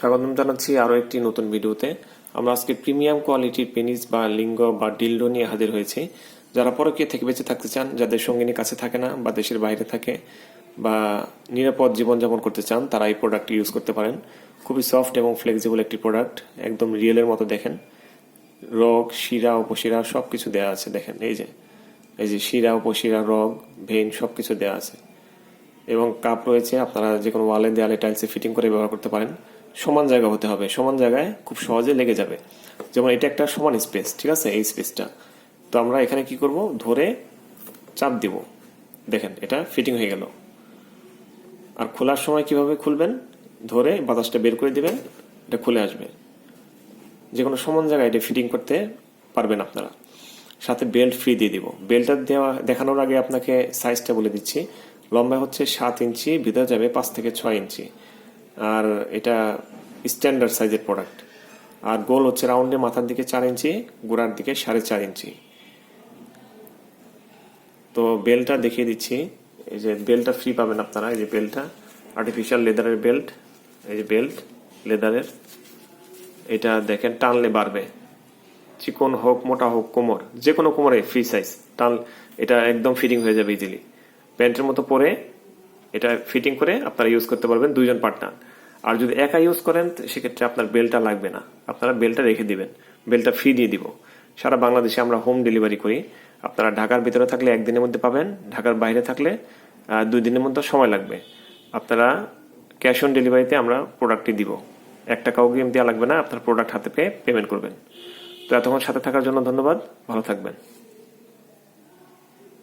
স্বাগতম জানাচ্ছি আরও একটি নতুন ভিডিওতে। আমরা আজকে প্রিমিয়াম কোয়ালিটির পেনিস বা লিঙ্গ বা ডিল্ডো নিয়ে হাজির হয়েছি। যারা পরকীয় থেকে বেঁচে থাকতে চান, যাদের সঙ্গিনী কাছে থাকে না বা দেশের বাইরে থাকে বা নিরাপদ জীবনযাপন করতে চান, তারা এই প্রোডাক্টটি ইউজ করতে পারেন। খুবই সফট এবং ফ্লেক্সিবল একটি প্রোডাক্ট একদম রিয়েলের মতো দেখেন। রগ, শিরা, উপশিরা সব কিছু দেওয়া আছে, দেখেন, এই যে এই যে শিরা, উপশিরা, রগ, ভেন সব কিছু দেওয়া আছে। এবং কাপ রয়েছে, আপনারা যে কোনো ওয়ালে দেয়ালে টাইলসে ফিটিং করে ব্যবহার করতে পারেন। সমান জায়গা হতে হবে, সমান জায়গায় খুব সহজে লেগে যাবে। যেমন এটা একটা সমান স্পেস ঠিক আছে? এই স্পেসটা তো আমরা এখানে কি করব? ধরে চাপ দিব। দেখেন, এটা ফিটিং হয়ে গেল। আর খোলার সময় কীভাবে খুলবেন? ধরে বাতাসটা বের করে দিবেন, এটা খুলে আসবে। যে কোনো সমান জায়গায় এটা ফিটিং করতে পারবেন আপনারা। সাথে বেল্ট ফ্রি দিয়ে দিব। বেল্টটা দেওয়া, দেখানোর আগে আপনাকে সাইজটা বলে দিচ্ছি। লম্বা হচ্ছে সাত ইঞ্চি, ভিতরে যাবে পাঁচ থেকে ছয় ইঞ্চি। আর এটা স্ট্যান্ডার্ড সাইজের প্রোডাক্ট আর গোল হচ্ছে রাউন্ডে মাথার দিকে চার ইঞ্চি, গোড়ার দিকে সাড়ে চার ইঞ্চি। তো বেল্টটা দেখিয়ে দিচ্ছি। এই যে বেল্টটা ফ্রি পাবেন আপনারা, এই যে বেল্টটা আর্টিফিশিয়াল লেদারের বেল্ট এই যে বেল্ট লেদারের এটা দেখেন, টানলে বাড়বে। চিকন হোক, মোটা হোক, কোমর যে কোনো কোমরে ফ্রি সাইজ টান, এটা একদম ফিটিং হয়ে যাবে ইজিলি প্যান্টের মতো পরে এটা ফিটিং করে আপনারা ইউজ করতে পারবেন দুইজন পার্টনার আর যদি একা ইউজ করেন, সেক্ষেত্রে আপনার বেলটা লাগবে না। আপনারা বেলটা রেখে দিবেন। বেলটা ফ্রি দিয়ে দিব। সারা বাংলাদেশে আমরা হোম ডেলিভারি করি। আপনারা ঢাকার ভিতরে থাকলে একদিনের মধ্যে পাবেন, ঢাকার বাইরে থাকলে দুই দিনের মধ্যে সময় লাগবে। আপনারা ক্যাশ অন ডেলিভারিতে আমরা প্রোডাক্টটি দিব। এক টাকাও অগ্রিম দেওয়া লাগবে না, আপনার প্রোডাক্ট হাতে পেয়ে পেমেন্ট করবেন। তো এতক্ষণ সাথে থাকার জন্য ধন্যবাদ। ভালো থাকবেন।